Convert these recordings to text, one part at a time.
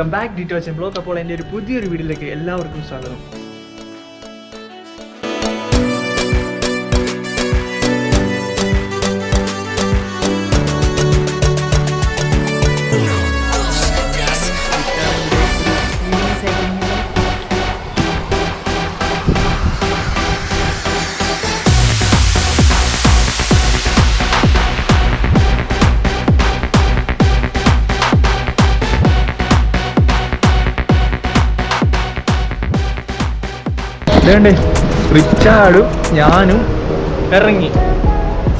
Welcome back ഡീറ്റോസ് block അപ്പോൾ എന്റെ ഒരു പുതിയൊരു വീഡിയോയിലേക്ക് എല്ലാവർക്കും സ്വാഗതം. ഇതേണ്ടേ? റിച്ചാർഡും ഞാനും ഇറങ്ങി.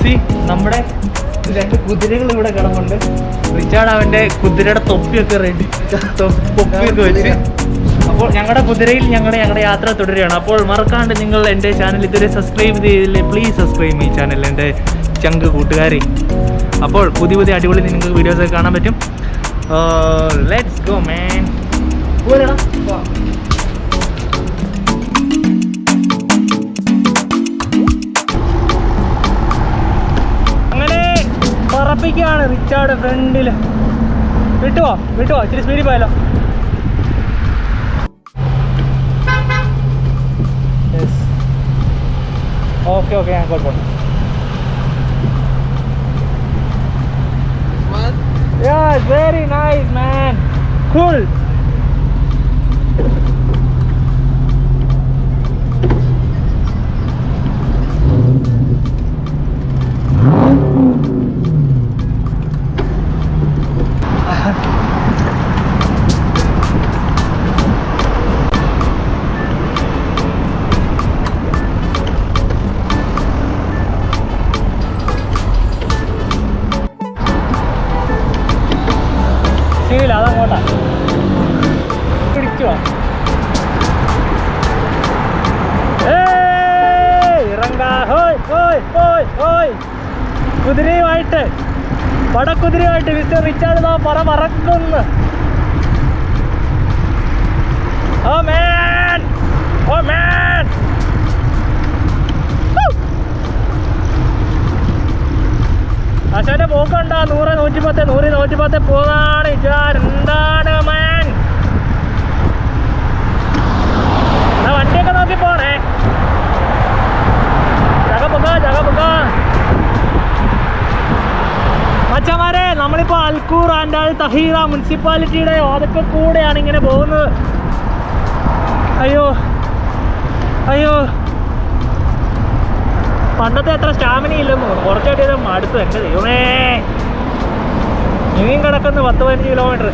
സി നമ്മുടെ രണ്ട് കുതിരകൾ ഇവിടെ കിടപ്പുണ്ട്. റിച്ചാർഡ് അവന്റെ കുതിരയുടെ തൊപ്പിയൊക്കെ റെഡി തൊപ്പിയൊക്കെ വെച്ച്. അപ്പോൾ ഞങ്ങളുടെ കുതിരയിൽ ഞങ്ങളുടെ ഞങ്ങളുടെ യാത്ര തുടരുകയാണ്. അപ്പോൾ മറക്കാണ്ട് നിങ്ങൾ എന്റെ ചാനൽ ഇതുവരെ സബ്സ്ക്രൈബ് ചെയ്തില്ലേ പ്ലീസ് സബ്സ്ക്രൈബ് ഈ ചാനൽ എന്റെ ചങ്ക് കൂട്ടുകാരെ. അപ്പോൾ പുതിയ പുതിയ അടിപൊളി നിങ്ങൾക്ക് വീഡിയോസൊക്കെ കാണാൻ പറ്റും. ലെറ്റ്സ് ഗോ മാൻ പോരാ പറപ്പിക്കുകയാണ് റിച്ചാർഡ് ഫ്രണ്ടിൽ. വിട്ടുവോ? വിട്ടുവോ? ഇച്ചിരി സ്പീഡിൽ പോയാലോ. ഓക്കെ ഓക്കെ ഞാൻ കുഴപ്പമുണ്ട് Yeah, it's very nice, man. Cool. കുതിരയുമായിട്ട് പടക്കുതിരയുമായിട്ട് മിസ്റ്റർ റിച്ചാർഡ് നാ പറ പറക്കുന്നു ഓ മാൻ! ഓ മാൻ! അശോന്റെ പോക്കണ്ട? നൂറ് നൂറ്റി പത്ത് നൂറ് നൂറ്റി പത്ത് പോകാണ് എന്താണ് മാൻ? എന്നാ വണ്ടിയൊക്കെ നോക്കി പോണേ ജഗ പൊക്ക ജഗ പൊക്ക മച്ചമാരെ നമ്മളിപ്പോ അൽക്കൂർ ആൻഡ് അൽ തഹീറ മുനിസിപ്പാലിറ്റിയുടെ അതൊക്കെ കൂടെയാണ് ഇങ്ങനെ പോകുന്നത്. അയ്യോ അയ്യോ. പണ്ടത്തെ അത്ര സ്റ്റാമിന ഇല്ലെന്ന് കുറച്ചായിട്ട് ഇത് അടുത്ത് എന്റെ ദൈവമേ. ഇനിയും കിടക്കുന്നു പത്ത് പതിനഞ്ച് കിലോമീറ്റർ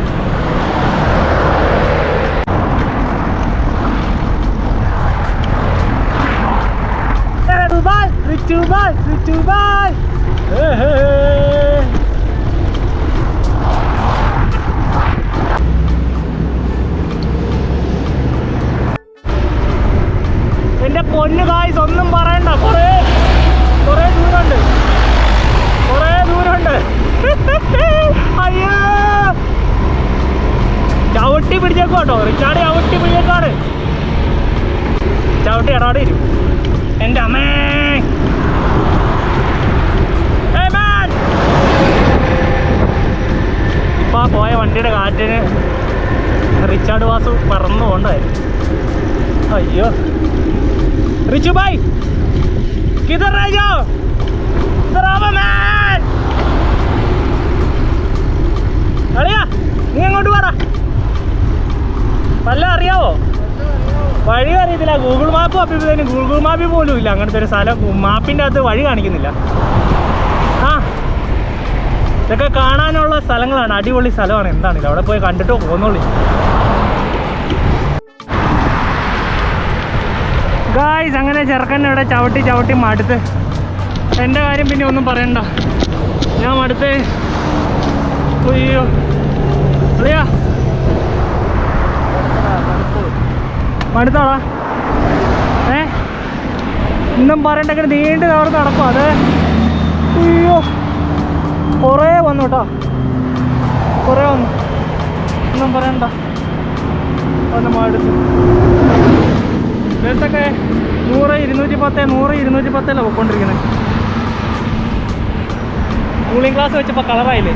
ദുബായ് ദുബായ് ദുബായ്. എന്റെ പൊന്നു കായ്സ് ഒന്നും പറയണ്ട. കുറേ കുറേ ദൂരമുണ്ട്. കുറേ ദൂരമുണ്ട്. അയ്യോ. ചവിട്ടി പിടിച്ചേക്കോട്ടോ റിച്ചാർഡ് ചവിട്ടി പിടിച്ചേക്കാണ്. ചവിട്ടി ഇടാടെ വരും എന്റെ അമ്മേ! ഇപ്പൊ ആ പോയ വണ്ടിയുടെ കാറ്റിന് റിച്ചാർഡ് വാസു പറന്നു പോണ്ടായിരുന്നു അയ്യോ. रिचू भाई किधर रह जाओ इधर आओ मैन അളിയാ നീ അങ്ങോട്ട് പറ വല്ല അറിയാവോ വഴി അറിയത്തില്ല ഗൂഗിൾ മാപ്പ് അപ്പിപ്പോഴത്തേന് ഗൂഗിൾ മാപ്പിൽ പോലും ഇല്ല അങ്ങനത്തെ ഒരു സ്ഥലം മാപ്പിൻ്റെ അകത്ത് വഴി കാണിക്കുന്നില്ല ആ ഇതൊക്കെ കാണാനുള്ള സ്ഥലങ്ങളാണ് അടിപൊളി സ്ഥലമാണ് എന്താണിത് അവിടെ പോയി കണ്ടിട്ടോ പോകുന്നുള്ളൂ ഗായ്സ് അങ്ങനെ ചെറുക്കൻ ഇവിടെ ചവിട്ടി ചവിട്ടി മടുത്ത്. എന്റെ കാര്യം പിന്നെ ഒന്നും പറയണ്ട. ഞാൻ മടുത്ത്. അയ്യോ. അറിയാ മടുത്തോളാ. ഏ? ഇന്നും പറയണ്ടെങ്കിൽ നീണ്ടു തവർത്ത് നടക്കും. അത് അയ്യോ. കുറേ വന്നു കേട്ടോ. കുറേ വന്നു. ഒന്നും പറയണ്ട. ഒന്ന് മടുത്തു. ബസ്സൊക്കെ നൂറ് ഇരുന്നൂറ്റി പത്ത് നൂറ് ഇരുന്നൂറ്റി പത്തല്ല പൊയ്ക്കൊണ്ടിരിക്കുന്നത്? കൂളിംഗ് ഗ്ലാസ് വെച്ചപ്പോൾ കളറായില്ലേ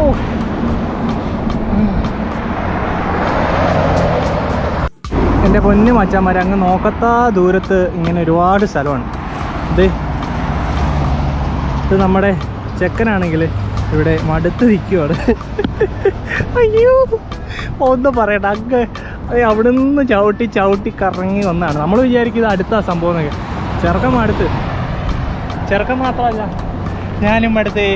ഓ. എന്റെ പൊന്ന് മച്ചാന്മാർ അങ്ങ് നോക്കത്താ ദൂരത്ത് ഇങ്ങനെ ഒരുപാട് സ്ഥലമാണ്. ഇത് ഇത് നമ്മുടെ ചെക്കനാണെങ്കിൽ ഇവിടെ മടുത്ത് നിൽക്കുവാണ് അയ്യോ ഒന്നും പറയട്ടെ അങ്ങ് അവിടെ നിന്ന് ചവിട്ടി ചവിട്ടി കറങ്ങി വന്നാണ്. നമ്മൾ വിചാരിക്കുന്നത് അടുത്ത സംഭവം എന്നൊക്കെ. ചെറുക്കം അടുത്ത്. ചെറുക്കം മാത്രമല്ല ഞാനും അടുത്ത്.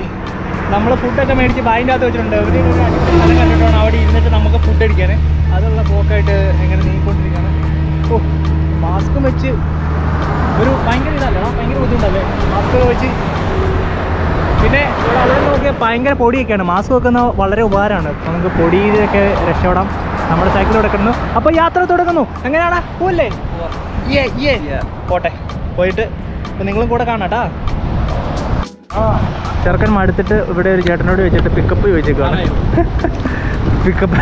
നമ്മൾ ഫുഡൊക്കെ മേടിച്ച് ബാങ്കിന്റെ അകത്ത് വെച്ചിട്ടുണ്ട്. ഒരു സ്ഥലം കണ്ടിട്ടാണ് അവിടെ ഇരുന്നിട്ട് നമുക്ക് ഫുഡ് അടിക്കാൻ അതുള്ള പോക്കായിട്ട് എങ്ങനെ നീങ്ങിക്കൊണ്ടിരിക്കുകയാണ്. ഓ മാസ്ക് വെച്ച്. ഒരു ഭയങ്കര ഇതല്ല? ഭയങ്കര ബുദ്ധിമുട്ടല്ലേ? മാസ്ക് വെച്ച് പിന്നെ നോക്കിയാൽ ഭയങ്കര പൊടിയൊക്കെയാണ്. മാസ്ക് വെക്കുന്ന വളരെ ഉപകാരമാണ്. നമുക്ക് പൊടിയിലൊക്കെ രക്ഷപ്പെടാം. നമ്മുടെ സൈക്കിൾ എടുക്കുന്നു അപ്പോൾ യാത്ര തുടങ്ങുന്നു. എങ്ങനെയാണ്? പോവല്ലേ? പോട്ടെ. പോയിട്ട് നിങ്ങളും കൂടെ കാണാട്ടാ ചെറുക്കൻ മടുത്തിട്ട് ഇവിടെ ഒരു ചേട്ടനോട് ചോദിച്ചിട്ട് പിക്കപ്പ് ചോദിച്ചേക്കാണ് പിക്കപ്പ്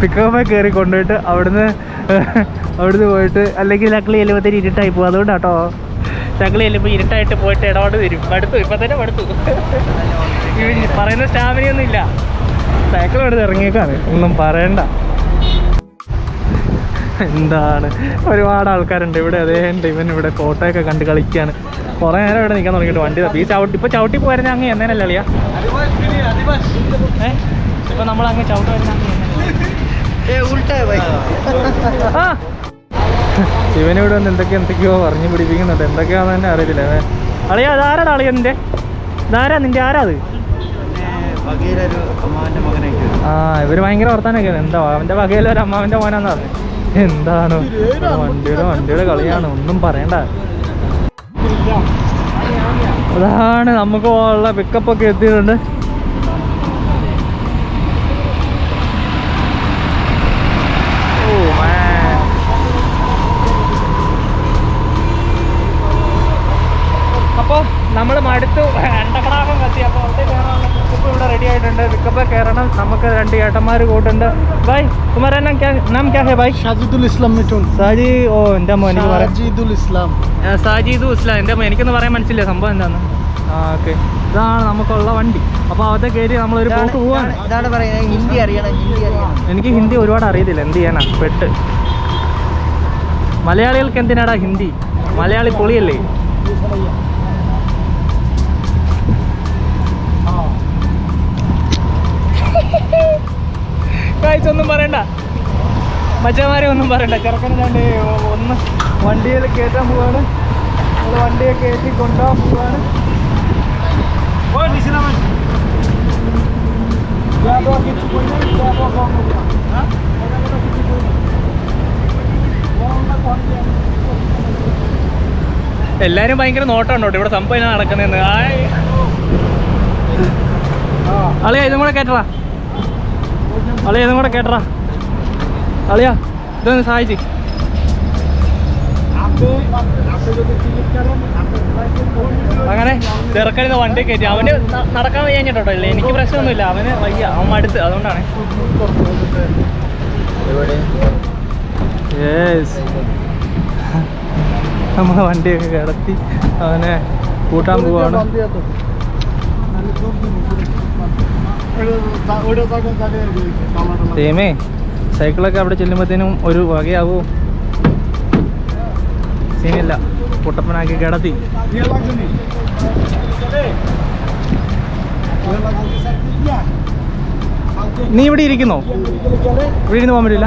പിക്കപ്പ് കയറി കൊണ്ടുപോയിട്ട് അവിടുന്ന് അവിടുന്ന് പോയിട്ട് അല്ലെങ്കിൽ ലക്കിളി എലുപത്തിരി ഇരുട്ടായി പോകും അതുകൊണ്ടാട്ടോ. ലക്കിളി ചെല്ലുമ്പോൾ ഇരുട്ടായിട്ട് പോയിട്ട് ഇടപാട് തരും മടുത്തു ഇപ്പം തന്നെ മടുത്തു. പറയുന്ന സ്റ്റാമിനയൊന്നും ഇല്ല. സൈക്കിൾ എടുത്ത് ഇറങ്ങിയേക്കാണ്. ഒന്നും പറയണ്ട. എന്താണ്? ഒരുപാട് ആൾക്കാരുണ്ട് ഇവിടെ അതേ ഉണ്ട്. ഇവൻ ഇവിടെ ഫോട്ടോയൊക്കെ കണ്ട് കളിക്കുകയാണ് കുറേ നേരം ഇവിടെ നിൽക്കാൻ തുടങ്ങിയിട്ട് വണ്ടി ഈ ചവിട്ടി ഇപ്പോൾ ചവിട്ടി പോരുന്ന അങ്ങ് എന്നേനല്ല അളിയാ? ഏ? ഇപ്പം നമ്മൾ അങ്ങ് ചവിട്ടി വരുന്ന അങ്ങ് ആ. ഇവനിവിടെ വന്ന് എന്തൊക്കെ എന്തൊക്കെയോ പറഞ്ഞു പിടിപ്പിക്കുന്നുണ്ട്. എന്തൊക്കെയാണെന്ന് തന്നെ അറിയത്തില്ല. അളിയാ അതാരാണ് നിന്റെ? ഇതാരാ നിന്റെ? ആരാ അത്? ആ ഇവർ ഭയങ്കര വർത്താനൊക്കെയാണ്. എന്താ അവന്റെ വകയിലെ ഒരു അമ്മാവിന്റെ മോനാന്ന് പറഞ്ഞു. എന്താണ്? വണ്ടിയുടെ വണ്ടിയുടെ കളിയാണ്. ഒന്നും പറയണ്ട. അതാണ് നമുക്ക് ഉള്ള പിക്കപ്പൊക്കെ എത്തിയിട്ടുണ്ട്. ചേട്ടന്മാർ കൂട്ടുണ്ട്. ബൈ കുമാര നാം ക്യാ ഹേ ബൈ. ഷാജിദുൽ ഇസ്ലാം മിറ്റൂൺ സാജി ഓ എന്റെ അമ്മ എനിക്ക് പറയാം. ഷാജിദുൽ ഇസ്ലാം. സാജിദുൽ ഇസ്ലാം. എന്റെ അമ്മ എനിക്കൊന്നും പറയാൻ മനസ്സില്ല. സംഭവം എന്താന്ന്. ആ ഓക്കെ. ഇതാണ് നമുക്കുള്ള വണ്ടി. അപ്പോൾ അവിടെ കയറി നമ്മളൊരു പോക്ക് പോവാണ്. ഇതാണ് പറയുന്നത് ഹിന്ദി അറിയണം ഹിന്ദി അറിയണം. എനിക്ക് ഹിന്ദി ഒരുപാട് അറിയത്തില്ല. എന്ത് ചെയ്യാനാ? പെട്ട്. മലയാളികൾക്ക് എന്തിനാടാ ഹിന്ദി? മലയാളി പൊളിയല്ലേ? കാഴ്ച ഒന്നും പറയണ്ട. മച്ചമാരെ ഒന്നും പറയണ്ട. ചെറുക്കനാണ്ട് ഒന്ന് വണ്ടിയിൽ കയറ്റാൻ പോവാണ്. നമ്മൾ വണ്ടിയെ കയറ്റി കൊണ്ടുപോകാൻ പോവാണ്. എല്ലാരും ഭയങ്കര നോട്ടമുണ്ടോ ഇവിടെ സംഭവം നടക്കുന്നതെന്ന്. അളിയാ ഇതും കൂടെ കേട്ടറാ അളിയാ ഇതും കൂടെ കേട്ടറാ. അളിയാ ഇതൊന്ന് സഹായിച്ച്. അങ്ങനെ ചെറുക്കരുന്ന വണ്ടി കയറ്റി. അവന് നടക്കാൻ വയ്യാഞ്ഞിട്ടോ ഇല്ല? എനിക്ക് പ്രശ്നമൊന്നുമില്ല. അവന് വയ്യ. അവൻ മടുത്ത്. അതുകൊണ്ടാണ്. നമ്മളെ വണ്ടിയൊക്കെ കിടത്തി അവനെ കൂട്ടാൻ പോവാണ്. ടീമേ സൈക്കിളൊക്കെ അവിടെ ചെല്ലുമ്പോഴത്തേനും ഒരു വകയാവോ. സീനില്ല പൊട്ടപ്പനാക്കി കിടത്തി. നീ ഇവിടെ ഇരിക്കുന്നോ? ഇവിടെ ഇരുന്ന് പോകാൻ പറ്റില്ല?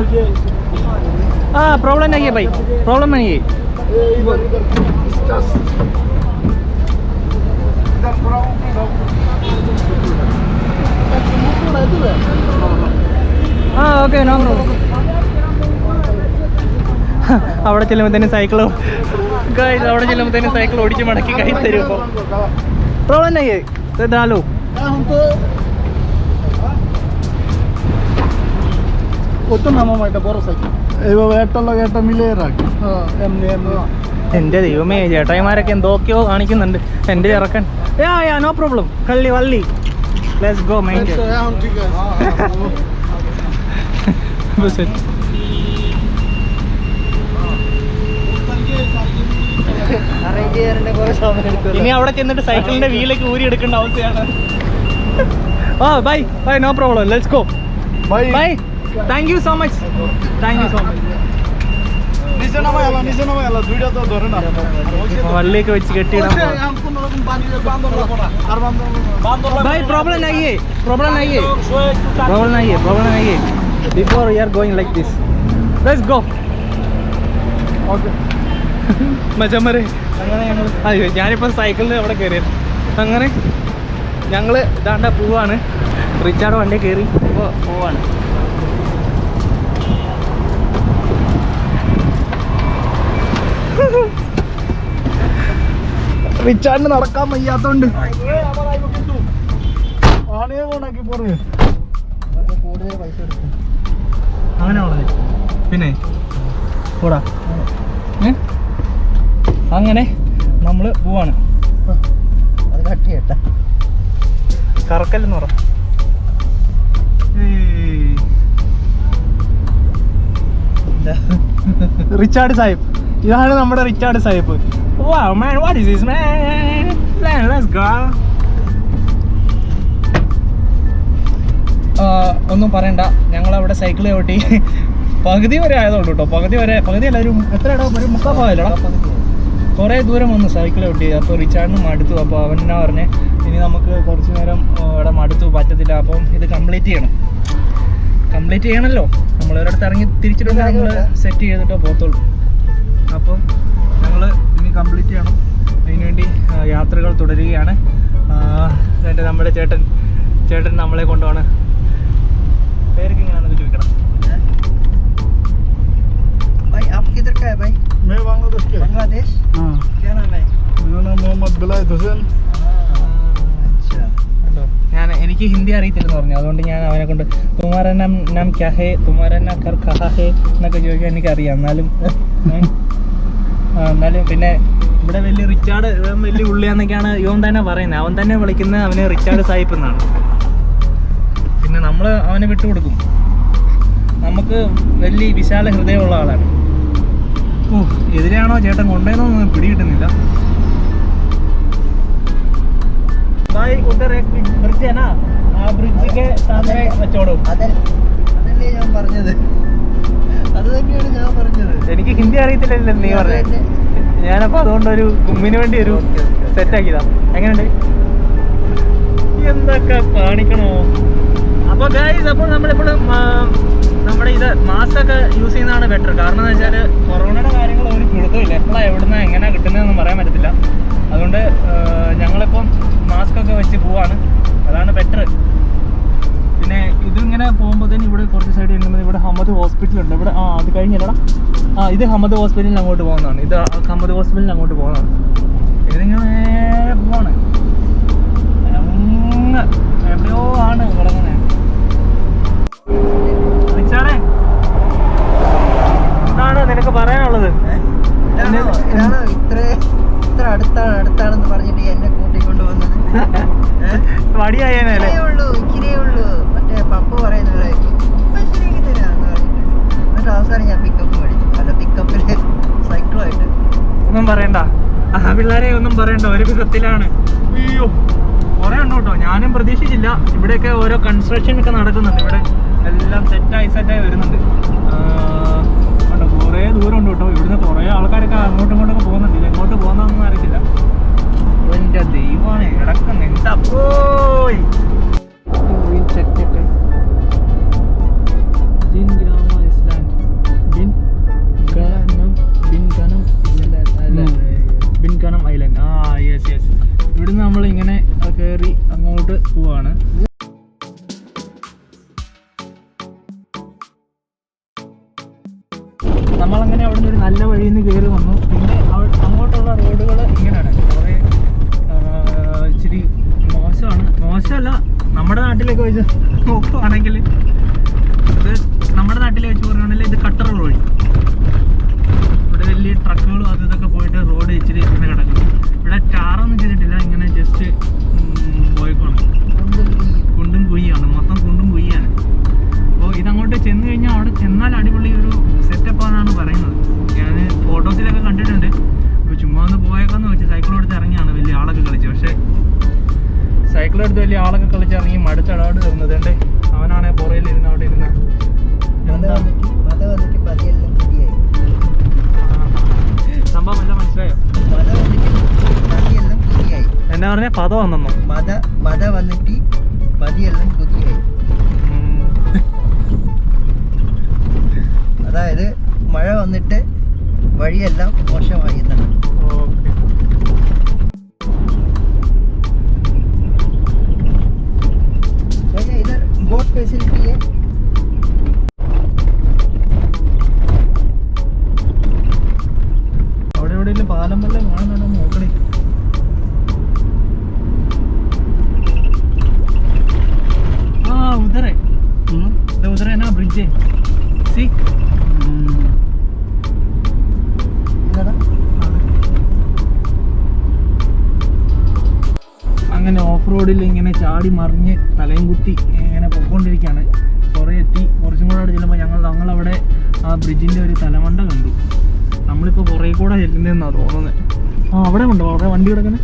ആ പ്രോബ്ലം ആക്കിയേ ബൈ. പ്രോബ്ലം ആക്കിയേ വേണം അവിടെ ചെല്ലുമ്പോഴത്തേനും സൈക്കിൾ അവിടെ ചെല്ലുമ്പോഴത്തേനും സൈക്കിൾ ഓടിച്ച് മടക്കി കൈ തരും പ്രോബ്ലം ഡാലു. എന്റെ ദൈവമേ ചേട്ടായിമാരൊക്കെ എന്തൊക്കെയോ കാണിക്കുന്നുണ്ട്. എന്റെ ചെറുക്കൻ. നോ പ്രോബ്ലം കള്ളി വള്ളി. ലെറ്റ്സ് ഗോ മൈൻഡ് സെറ്റ് ഇനി അവിടെ ചെന്നിട്ട് സൈക്കിളിന്റെ വീലൊക്കെ ഊരി എടുക്കേണ്ട അവസ്ഥയാണ്. ഓ bye bye no problem let's go bye bye thank you so much thank you so much വള്ളിയൊക്കെ വെച്ച് കെട്ടിയിടാം problem problem problem problem before we are going like this. Let's go. Okay. മച്ചമ്മരെ അങ്ങനെ ഞങ്ങൾ അയ്യോ ഞാനിപ്പം സൈക്കിളിൽ അവിടെ കയറി അങ്ങനെ ഞങ്ങൾ ഇതാണ്ട പോവാണ്. റിച്ചാർഡ് വണ്ടി കയറി ഇപ്പോൾ പോവാണ്. റിച്ചാർഡിന് നടക്കാൻ വയ്യാത്തോണ്ട്. ആണേ ഓണാക്കി പോറേ അങ്ങനെ ഉള്ളത് പിന്നെ? കൂടാ? അങ്ങനെ നമ്മൾ പോവാണ്. കറക്കല്ലെന്ന് പറ. റിച്ചാർഡ് സാഹിബ്. ഇതാണ് നമ്മുടെ റിച്ചാർഡ് സാഹിബ്. Wow, man, what is this, man? Let's let's ഒന്നും പറയണ്ട. ഞങ്ങൾ അവിടെ സൈക്കിൾ ചവിട്ടി. പകുതി വരെ ആയതുകൊണ്ട് കേട്ടോ പകുതി വരെ പകുതി അല്ല ഒരു എത്ര ഇടാ? ഒരു മുക്കാൽ ഭാഗമല്ലടാ കുറേ ദൂരം വന്നു സൈക്കിൾ ചവിട്ടി. അപ്പോൾ റിച്ചാർഡിന് മടുത്തു. അപ്പോൾ അവൻ എന്നാ പറഞ്ഞേ? ഇനി നമുക്ക് കുറച്ച് നേരം ഇവിടെ മടുത്തു. പറ്റത്തില്ല. അപ്പം ഇത് കംപ്ലീറ്റ് ചെയ്യണം. കംപ്ലീറ്റ് ചെയ്യണമല്ലോ നമ്മൾ ഒരിടത്ത് ഇറങ്ങി തിരിച്ചിട്ട് നമ്മൾ സെറ്റ് ചെയ്തിട്ടോ പോകത്തുള്ളൂ. അപ്പം ഞങ്ങൾ ഇനി കംപ്ലീറ്റ് ചെയ്യണം. അതിനുവേണ്ടി യാത്രകൾ തുടരുകയാണ്. എന്നിട്ട് നമ്മുടെ ചേട്ടൻ ചേട്ടൻ നമ്മളെ കൊണ്ടുപോണ്. പേരൊക്കെ എങ്ങനെയാണെന്ന് ചോദിക്കണം भाई आप किधर का है भाई मैं बांग्लादेश के बांग्लादेश हाँ क्या नाम है मेरा नाम मोहम्मद बिलायत हुसैन अच्छा കണ്ടോ ഞാൻ എനിക്ക് ഹിന്ദി അറിയത്തില്ലെന്ന് പറഞ്ഞു അതുകൊണ്ട് ഞാൻ അവനെ കൊണ്ട് തുമാര നാം നാം ക്യാ ഹേ തുമാര നാ കർ കഹാ ഹേ എന്നൊക്കെ ചോദിക്കാൻ എനിക്കറിയാം എന്നാലും ഏ, ആ, എന്നാലും പിന്നെ ഇവിടെ വലിയ റിച്ചാർഡ് ഇവൻ വലിയ ഉള്ളിയാന്നൊക്കെയാണ് ഇവൻ തന്നെ പറയുന്നത് അവൻ തന്നെ വിളിക്കുന്നത് അവന് റിച്ചാർഡ് സാഹിബ് എന്നാണ് പിന്നെ നമ്മൾ അവനെ വിട്ടുകൊടുക്കും നമുക്ക് വലിയ വിശാല ഹൃദയമുള്ള ആളാണ് ഓ എതിരെയാണോ ചേട്ടൻ കൊണ്ടുവന്നൊന്നും പിടികിട്ടുന്നില്ല भाई उधर एक ब्रिज है ना ആ ബ്രിഡ്ജിക്ക് സാമനെ വെച്ചോടും അതൽ അതല്ലേ ഞാൻ പറഞ്ഞത് അത് തന്നെയാണ് ഞാൻ പറഞ്ഞത് എനിക്ക് ഹിന്ദി അറിയത്തില്ലല്ലോ നീ പറഞ്ഞേ അതന്നെ. ഞാനപ്പോ അതുകൊണ്ട് ഒരു ഗുമ്മിന് വേണ്ടി ഒരു ഓക്കേ, ഓക്കേ. സെറ്റ് ആക്കിയതാ എങ്ങനെയുണ്ട് എന്തൊക്കെ കാണിക്കണോ അപ്പൊ ഗൈസ് അപ്പോൾ നമ്മളിപ്പോഴും നമ്മുടെ ഇത് മാസ്ക് ഒക്കെ യൂസ് ചെയ്യുന്നതാണ് ബെറ്റർ കാരണം എന്ന് വെച്ചാൽ കൊറോണയുടെ കാര്യങ്ങൾ ഒരു പിടുത്തമില്ല എപ്പോഴാണ് എവിടുന്ന എങ്ങനെ കിട്ടുന്നതെന്ന് പറയാൻ പറ്റത്തില്ല. അതുകൊണ്ട് ഞങ്ങളിപ്പം മാസ്ക് ഒക്കെ വെച്ച് പോവാണ്. അതാണ് ബെറ്റർ പിന്നെ ഇതിങ്ങനെ പോകുമ്പോഴത്തേന് ഇവിടെ കുറച്ച് സൈഡ് ചെല്ലുമ്പോൾ ഇവിടെ ഹമ്മദ് ഹോസ്പിറ്റൽ ഉണ്ട്. ഇവിടെ ആ അത് കഴിഞ്ഞല്ലടാ. ആ ഇത് ഹമ്മദ് ഹോസ്പിറ്റലിൽ അങ്ങോട്ട് പോകുന്നതാണ്. ഇത് ഹമ്മദ് ഹോസ്പിറ്റലിൽ അങ്ങോട്ട് പോകുന്നതാണ്. പറയണ്ട അയ്യോ കുറെ ഉണ്ട് കേട്ടോ. ഞാനും പ്രതീക്ഷിച്ചില്ല. ഇവിടെയൊക്കെ ഓരോ കൺസ്ട്രക്ഷൻ ഒക്കെ നടക്കുന്നുണ്ട്. ഇവിടെ എല്ലാം സെറ്റായി സെറ്റായി വരുന്നുണ്ട്. കുറേ ദൂരം ഉണ്ട് കേട്ടോ. ഇവിടുന്ന് കുറേ ആൾക്കാരൊക്കെ അങ്ങോട്ടും ഇങ്ങോട്ടൊക്കെ പോകുന്നുണ്ട്. എങ്ങോട്ട് പോകുന്നതൊന്നും അറിയത്തില്ല. എന്റെ ദൈവമാണ് കിടക്കുന്ന എന്താ സൈക്കിൾ എടുത്ത് വലിയ ആളൊക്കെ കളിച്ചിറങ്ങി മടുത്തടാട് വരുന്നത്. ഉണ്ട് അവനാണെ പുറയിൽ ഇരുന്ന് അവിടെ ഇരുന്ന്. സംഭവം എല്ലാം മനസ്സിലായോ? എന്നാ പറഞ്ഞ പത വന്നു മത മത വന്നിട്ട് പതിയെല്ലാം അതായത് മഴ വന്നിട്ട് വഴിയെല്ലാം മോശമായി എന്നാണ്. ഫെസിലിറ്റിയെ അവിടെ എവിടെയെങ്കിലും പാലം വല്ലതും കാണുന്നുണ്ടോ നോക്കണേ ആ ഉദരേ എന്നാ ബ്രിഡ്ജേ സി റോഡിൽ ഇങ്ങനെ ചാടി മറിഞ്ഞ് തലയും കുത്തി ഇങ്ങനെ പൊക്കോണ്ടിരിക്കുകയാണ് കുറേ എത്തി. കുറച്ചും കൂടെ അവിടെ ചെല്ലുമ്പോൾ ഞങ്ങൾ ഞങ്ങളവിടെ ആ ബ്രിഡ്ജിന്റെ ഒരു തലമണ്ട കണ്ടു. നമ്മളിപ്പോൾ കുറേ കൂടെ ചെല്ലുന്നതെന്നാണ് തോന്നുന്നത് ആ അവിടെ ഉണ്ടോ? അവിടെ വണ്ടി കിടക്കുന്നത്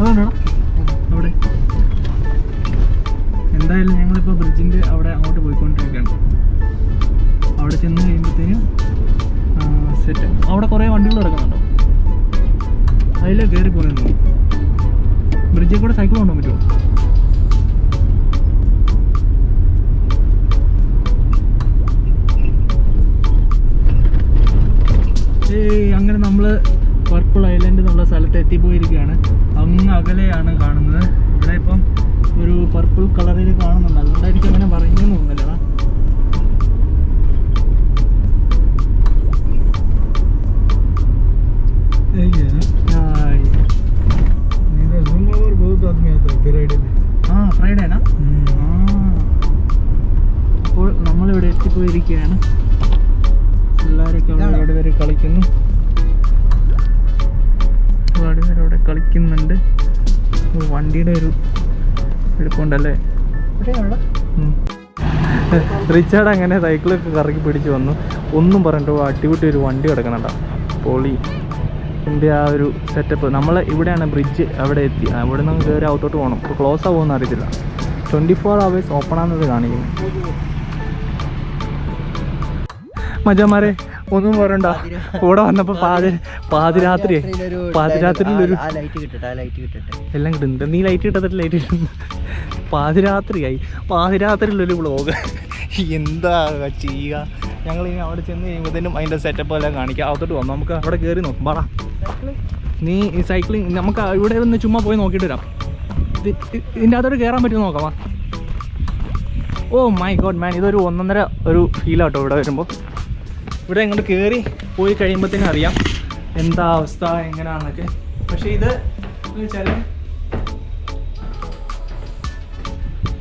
അതുകൊണ്ടാ അവിടെ. എന്തായാലും ഞങ്ങളിപ്പോൾ ബ്രിഡ്ജിന്റെ അവിടെ അങ്ങോട്ട് പോയിക്കൊണ്ടിരിക്കുകയാണ്. അവിടെ ചെന്ന് കഴിയുമ്പോഴത്തേനും സെറ്റ് അവിടെ കുറേ വണ്ടികൾ കിടക്കുന്നുണ്ടോ? അതിലെ കയറി പോകുന്നു ബ്രിഡ്ജിൽ കൂടെ സൈക്കിൾ കൊണ്ടുപോകാൻ പറ്റുമോ? അങ്ങനെ നമ്മൾ പർപ്പിൾ ഐലൻഡ് എന്നുള്ള സ്ഥലത്ത് എത്തിപ്പോയിരിക്കുകയാണ്. അങ്ങ് അകലെയാണ് കാണുന്നത്. ഇവിടെ ഇപ്പം ഒരു പർപ്പിൾ കളറിൽ കളിക്കുന്നു. ഒരുപാട് പേര് അവിടെ കളിക്കുന്നുണ്ട്. വണ്ടിയുടെ ഒരു എടുപ്പുണ്ടല്ലേ. റിച്ചാർഡ് അങ്ങനെ സൈക്കിളൊക്കെ കറക്കി പിടിച്ച് വന്നു. ഒന്നും പറഞ്ഞിട്ട് അടിപൊളി ഒരു വണ്ടി കിടക്കണണ്ട പൊളി. എന്റെ ആ ഒരു സെറ്റപ്പ് നമ്മൾ ഇവിടെയാണ് ബ്രിഡ്ജ് അവിടെ എത്തി. അവിടെ നിന്ന് കയറി ഔട്ടോട്ട് പോകണം ഇപ്പോൾ ക്ലോസ് ആവുമെന്ന് അറിയത്തില്ല. ട്വന്റി ഫോർ അവേഴ്സ് ഓപ്പൺ ആണെന്നത് കാണിക്കുന്നു. മജാമാരെ ഒന്നും പറയണ്ട. കൂടെ വന്നപ്പോ പാതി പാതിരാത്രി. പാതിരാത്രിയിൽ ഒരു എല്ലാം കിട്ടുന്നുണ്ട് നീ ലൈറ്റ് കിട്ടത്തില്ല ലൈറ്റ് കിട്ടുന്നു പാതിരാത്രിയായി. പാതിരാത്രിയിലൊരു വ്ളോഗ് എന്താ ചെയ്യുക? ഞങ്ങൾ ഇനി അവിടെ ചെന്ന് കഴിയുമ്പോഴത്തേനും അതിന്റെ സെറ്റപ്പ് എല്ലാം കാണിക്കാം. അകത്തോട്ട് വന്നു. നമുക്ക് അവിടെ കയറി നോക്കും. പാടാ നീ ഈ സൈക്ലിംഗ് നമുക്ക് ഇവിടെ ഒന്ന് ചുമ്മാ പോയി നോക്കിയിട്ട് വരാം. ഇതിന്റെ അകത്തോട്ട് കയറാൻ പറ്റുമോ നോക്കാം ഓ മൈ ഗോഡ് മാൻ. ഇതൊരു ഒന്നൊന്നര ഒരു ഫീലാട്ടോ ഇവിടെ വരുമ്പോൾ ഇവിടെ ഇങ്ങോട്ട് കയറി പോയി കഴിയുമ്പോഴത്തേനും അറിയാം എന്താ അവസ്ഥ എങ്ങനെയാണെന്നൊക്കെ പക്ഷേ ഇത് വെച്ചാൽ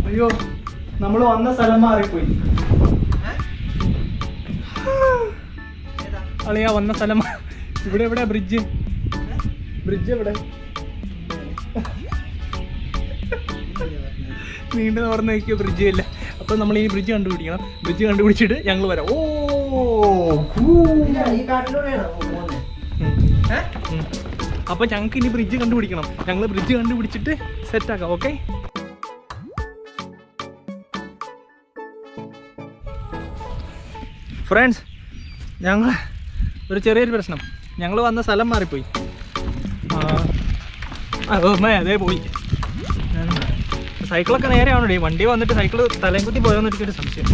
അയ്യോ നമ്മൾ വന്ന സ്ഥലം മാറിപ്പോയി. അളിയാ വന്ന സ്ഥലം ഇവിടെ എവിടെ ബ്രിഡ്ജ് ബ്രിഡ്ജ് എവിടെ? നീണ്ടു തുറന്ന് നോക്കിയ ബ്രിഡ്ജ് ഇല്ല അപ്പൊ നമ്മൾ ഈ ബ്രിഡ്ജ് കണ്ടുപിടിക്കണം. ബ്രിഡ്ജ് കണ്ടുപിടിച്ചിട്ട് ഞങ്ങൾ വരാം. ഓ അപ്പൊ ഞങ്ങൾക്ക് ഇനി ബ്രിഡ്ജ് കണ്ടുപിടിക്കണം. ഞങ്ങൾ ബ്രിഡ്ജ് കണ്ടുപിടിച്ചിട്ട് സെറ്റ് ആക്കാം ഓക്കെ ഫ്രണ്ട്സ് ഞങ്ങൾ ഒരു ചെറിയൊരു പ്രശ്നം. ഞങ്ങൾ വന്ന സ്ഥലം മാറിപ്പോയി. അതോ പോയി. സൈക്കിളൊക്കെ നേരെയാണോ വണ്ടി വന്നിട്ട് സൈക്കിൾ തലയും കുത്തി പോയോന്ന് സംശയം.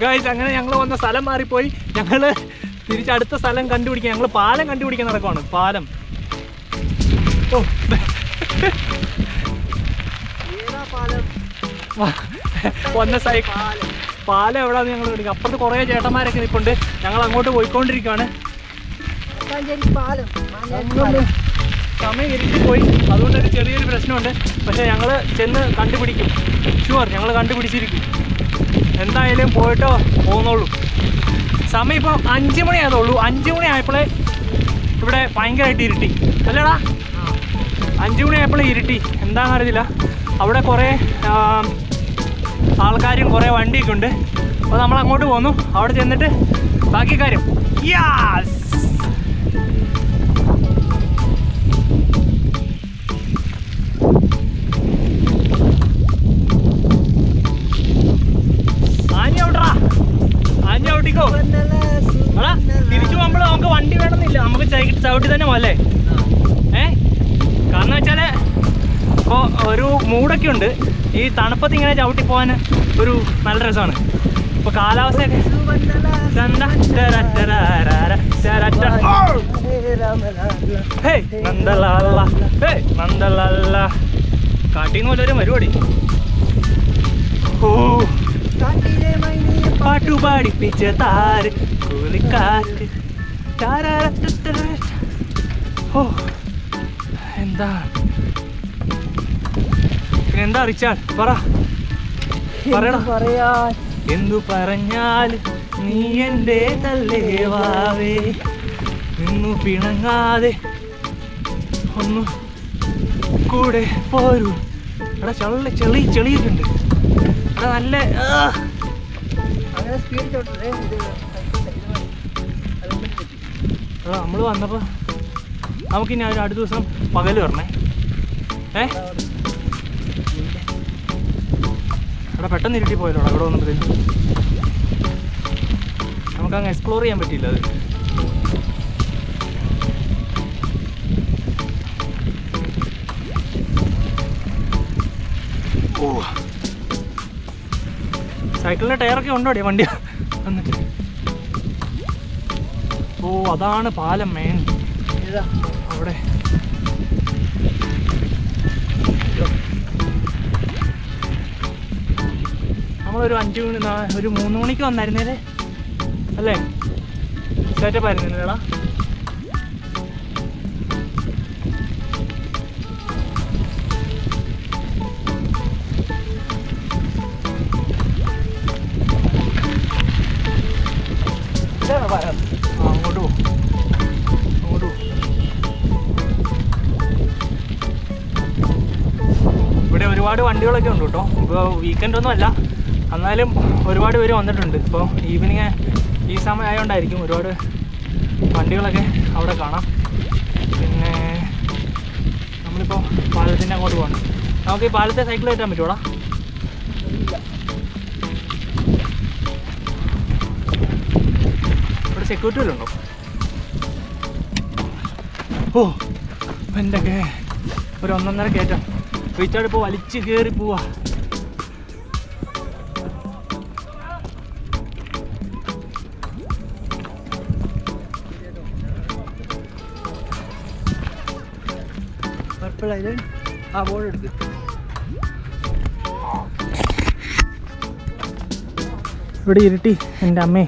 ഗായ്സ് അങ്ങനെ ഞങ്ങൾ വന്ന സ്ഥലം മാറിപ്പോയി. ഞങ്ങൾ തിരിച്ച് അടുത്ത സ്ഥലം കണ്ടുപിടിക്കാൻ ഞങ്ങൾ പാലം കണ്ടുപിടിക്കാൻ നടക്കുവാണ്. പാലം. ഓ. വന്ന സൈക്കിൾ പാലം എവിടെയാന്ന് ഞങ്ങൾ പിടിക്കും അപ്പുറത്ത് കുറേ ചേട്ടന്മാരൊക്കെ നിൽപ്പുണ്ട് ഞങ്ങൾ അങ്ങോട്ട് പോയിക്കൊണ്ടിരിക്കുകയാണ് പാലം. സമയം ഇരിച്ചു പോയി അതുകൊണ്ട് ഒരു ചെറിയൊരു പ്രശ്നമുണ്ട്. പക്ഷേ ഞങ്ങൾ ചെന്ന് കണ്ടുപിടിക്കും. ഷുവർ ഞങ്ങൾ കണ്ടുപിടിച്ചിരിക്കും. എന്തായാലും പോയിട്ടോ? പോകുന്നുള്ളൂ സമയം ഇപ്പോൾ അഞ്ച് മണി ആയതുള്ളൂ അഞ്ച് മണി ആയപ്പോഴേ ഇവിടെ ഭയങ്കരമായിട്ട് ഇരുട്ടി. അല്ലേടാ. അഞ്ച് മണി ആയപ്പോഴേ ഇരുട്ടി. എന്താണെന്ന് അറിയില്ല അവിടെ കുറേ ആൾക്കാരും കുറേ വണ്ടിയൊക്കെ ഉണ്ട്. അപ്പോൾ നമ്മൾ അങ്ങോട്ട് പോന്നു. അവിടെ ചെന്നിട്ട് ബാക്കി കാര്യം. യാസ് അല്ലേ ഏ? കാരണം വെച്ചാൽ ഇപ്പോൾ ഒരു മൂടൊക്കെ ഉണ്ട്. ഈ തണുപ്പത്ത് ഇങ്ങനെ ചവിട്ടി പോകാൻ ഒരു നല്ല രസമാണ്. ഇപ്പൊ കാലാവസ്ഥയൊക്കെ. കാട്ടീന്ന് വല്ലവരും പരിപാടി ഓ. പാട്ടു പാടിപ്പിച്ച താര് കൂലിക്കാറ്റ്. ടാരാരറ്ററ്റ. ഓ എന്താ? എന്താ റിച്ചാൽ പറ. പറയടാ. പറയാ എന്തു പറഞ്ഞാൽ നീ എന്റെ തല്ലേവാവേ നിന്നു പിണങ്ങാതെ ഒന്ന് കൂടെ പോരൂ. എടാ ചള്ളി ചെളി ചെളിയൊക്കെ ഉണ്ട് എടാ നല്ല എടാ നമ്മൾ വന്നപ്പോൾ നമുക്കിനി ഒരു അടുത്ത ദിവസം പകൽ വരണേ. ഏ? അവിടെ പെട്ടെന്ന് ഇരുട്ടി പോയല്ലോ അവിടെ വന്നിട്ട്. നമുക്ക് അങ്ങ് എക്സ്പ്ലോർ ചെയ്യാൻ പറ്റിയില്ല അത്. ഓ. സൈക്കിളിന്റെ ടയറൊക്കെ ഉണ്ടോ അടിയ വണ്ടി? വന്നിട്ട്. ഓ അതാണ് പാലം മേൻ ഇതാ അവിടെ. നമ്മളൊരു അഞ്ചു മണി ഒരു മൂന്ന് മണിക്ക് വന്നായിരുന്നേലേ അല്ലേ? സെറ്റപ്പ് ആയിരുന്നില്ലേടാ. ഒരുപാട് വണ്ടികളൊക്കെ ഉണ്ട് കേട്ടോ. ഇപ്പോൾ വീക്കെൻഡ് ഒന്നും അല്ല. എന്നാലും ഒരുപാട് പേര് വന്നിട്ടുണ്ട്. ഇപ്പോൾ ഈവനിങ് ഈ സമയം ആയതുകൊണ്ടായിരിക്കും ഒരുപാട് വണ്ടികളൊക്കെ അവിടെ കാണാം. പിന്നെ നമ്മളിപ്പോൾ പാലത്തിന്റെ അങ്ങോട്ട് പോകണം നമുക്ക് ഈ പാലത്തെ സൈക്കിൾ കയറ്റാൻ പറ്റുമോടാ ഇവിടെ സെക്യൂരിറ്റി വല്ലതും ഉണ്ടോ? ഓ എന്റെ ഒരു ഒന്നൊന്നര കയറ്റം. റീച്ചാർഡ് ഇപ്പോൾ വലിച്ച് കയറി പോവാ. പർപ്പിൾ ഐലൻഡ് ആ ബോർഡ് എടുത്ത് ഇവിടെ ഇരുട്ടി. എന്റെ അമ്മേ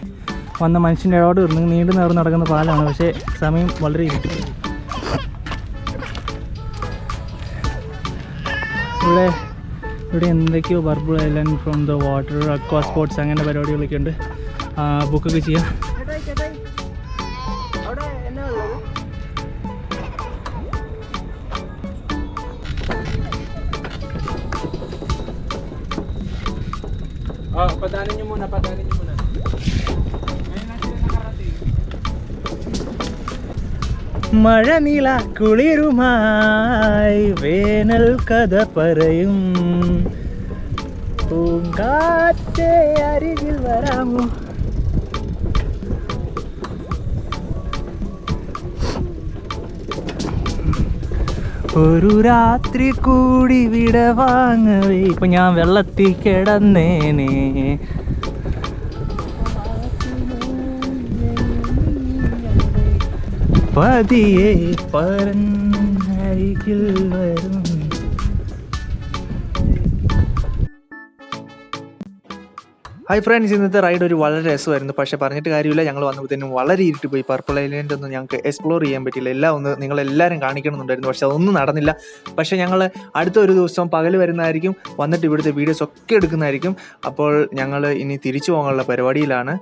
വന്ന മനുഷ്യന്റെ ഇടപാട് നീണ്ടു നേർന്ന് നടക്കുന്ന പാലാണ്. പക്ഷേ സമയം വളരെ ഇരുട്ടി. ഇവിടെ ഇവിടെ എന്തൊക്കെയോ bubble island from the water aqua sports അങ്ങനെ പരിപാടികളൊക്കെ ഉണ്ട് ബുക്കൊക്കെ ചെയ്യാം. Ah, padanin nyo muna, padanin മഴനില കുളിരുമായി വേനൽ കഥ പറയും. പൂങ്കാറ്റേ അരികിൽ വരാമോ? ഒരു രാത്രി കൂടി വിട വാങ്ങവേ ഇപ്പൊ ഞാൻ വെള്ളത്തിൽ കിടന്നേനെ. പതിയെ പറന്നരികിൽ വരും. ഹൈ ഫ്രണ്ട്സ് ഇന്നത്തെ റൈഡ് ഒരു വളരെ രസമായിരുന്നു. പക്ഷേ പറഞ്ഞിട്ട് കാര്യമില്ല. ഞങ്ങൾ വന്നപ്പോഴത്തേനും വളരെ ഇരുട്ട് പോയി പർപ്പിൾ ഐലൻഡ് ഒന്നും ഞങ്ങൾക്ക് എക്സ്പ്ലോർ ചെയ്യാൻ പറ്റിയില്ല. എല്ലാം ഒന്ന് നിങ്ങളെല്ലാവരും കാണിക്കണമെന്നുണ്ടായിരുന്നു. പക്ഷേ അതൊന്നും നടന്നില്ല. പക്ഷേ ഞങ്ങൾ അടുത്ത ഒരു ദിവസം പകൽ വരുന്നതായിരിക്കും. വന്നിട്ട് ഇവിടുത്തെ വീഡിയോസ് ഒക്കെ എടുക്കുന്നതായിരിക്കും. അപ്പോൾ ഞങ്ങൾ ഇനി തിരിച്ചു പോകാനുള്ള പരിപാടിയിലാണ്.